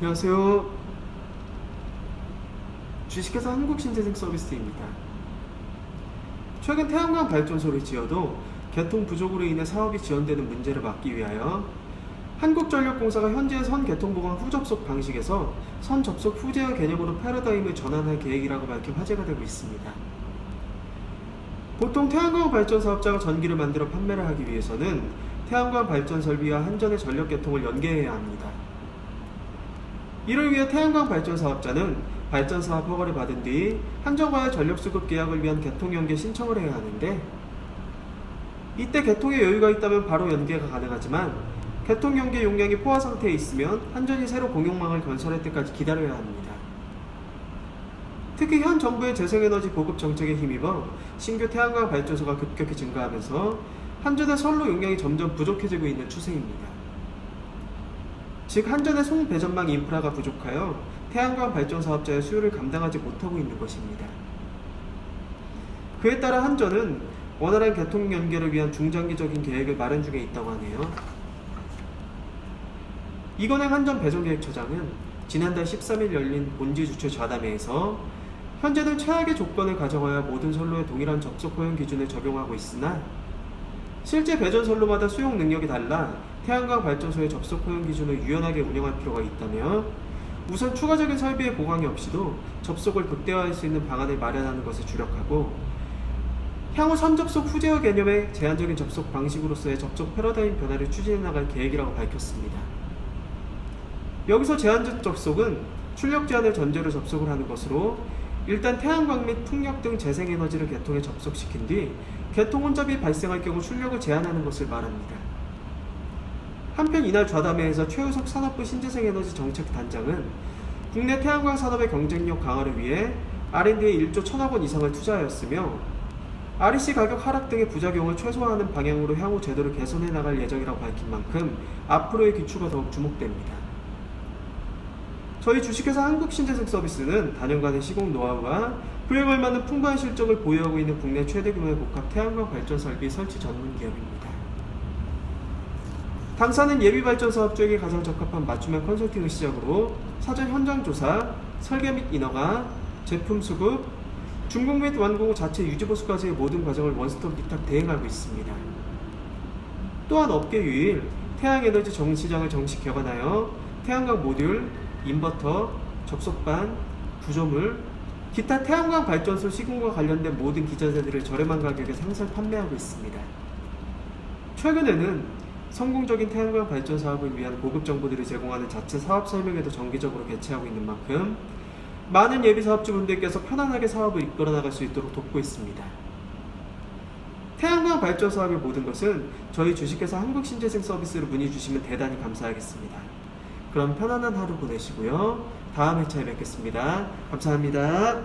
안녕하세요. 주식회사 한국신재생 서비스입니다. 최근 태양광 발전소를 지어도 개통 부족으로 인해 사업이 지연되는 문제를 막기 위하여 한국전력공사가 현재 선 개통 보강 후 접속 방식에서 선 접속 후 제어 개념으로 패러다임을 전환할 계획이라고 밝혀 화제가 되고 있습니다. 보통 태양광 발전 사업자가 전기를 만들어 판매를 하기 위해서는 태양광 발전 설비와 한전의 전력 개통을 연계해야 합니다. 이를 위해 태양광 발전 사업자는 발전 사업 허가를 받은 뒤 한전과의 전력 수급 계약을 위한 개통 연계 신청을 해야 하는데 이때 개통에 여유가 있다면 바로 연계가 가능하지만 개통 연계 용량이 포화 상태에 있으면 한전이 새로 공용망을 건설할 때까지 기다려야 합니다. 특히 현 정부의 재생에너지 보급 정책에 힘입어 신규 태양광 발전소가 급격히 증가하면서 한전의 선로 용량이 점점 부족해지고 있는 추세입니다. 즉 한전의 송배전망 인프라가 부족하여 태양광 발전 사업자의 수요를 감당하지 못하고 있는 것입니다. 그에 따라 한전은 원활한 개통 연계를 위한 중장기적인 계획을 마련 중에 있다고 하네요. 이건행 한전 배정계획처장은 지난달 13일 열린 본지 주최 좌담회에서 현재는 최악의 조건을 가정하여 모든 선로에 동일한 접속 허용 기준을 적용하고 있으나 실제 배전 선로마다 수용 능력이 달라 태양광 발전소의 접속 허용 기준을 유연하게 운영할 필요가 있다며 우선 추가적인 설비의 보강이 없이도 접속을 극대화할 수 있는 방안을 마련하는 것에 주력하고 향후 선접속 후제어 개념의 제한적인 접속 방식으로서의 접속 패러다임 변화를 추진해 나갈 계획이라고 밝혔습니다. 여기서 제한적 접속은 출력 제한을 전제로 접속을 하는 것으로 일단 태양광 및 풍력 등 재생에너지를 개통에 접속시킨 뒤 개통 혼잡이 발생할 경우 출력을 제한하는 것을 말합니다. 한편 이날 좌담회에서 최우석 산업부 신재생에너지 정책 단장은 국내 태양광 산업의 경쟁력 강화를 위해 R&D에 1조 1천억 원 이상을 투자하였으며 REC 가격 하락 등의 부작용을 최소화하는 방향으로 향후 제도를 개선해 나갈 예정이라고 밝힌 만큼 앞으로의 기추가 더욱 주목됩니다. 저희 주식회사 한국신재생 서비스는 단연간의 시공 노하우와 그에 걸맞는 풍부한 실적을 보유하고 있는 국내 최대 규모의 복합 태양광 발전 설비 설치 전문 기업입니다. 당사는 예비 발전 사업주에게 가장 적합한 맞춤형 컨설팅을 시작으로 사전 현장 조사, 설계 및 인허가, 제품 수급, 중국 및 완공 후 자체 유지 보수까지의 모든 과정을 원스톱 위탁 대행하고 있습니다. 또한 업계 유일 태양에너지 정시장을 정식 개관하여 태양광 모듈, 인버터, 접속반, 구조물, 기타 태양광 발전소 시공과 관련된 모든 기자재들을 저렴한 가격에 상설 판매하고 있습니다. 최근에는 성공적인 태양광 발전 사업을 위한 고급 정보들을 제공하는 자체 사업 설명회도 정기적으로 개최하고 있는 만큼 많은 예비 사업주분들께서 편안하게 사업을 이끌어 나갈 수 있도록 돕고 있습니다. 태양광 발전 사업의 모든 것은 저희 주식회사 한국신재생 서비스로 문의 주시면 대단히 감사하겠습니다. 그럼 편안한 하루 보내시고요. 다음 회차에 뵙겠습니다. 감사합니다.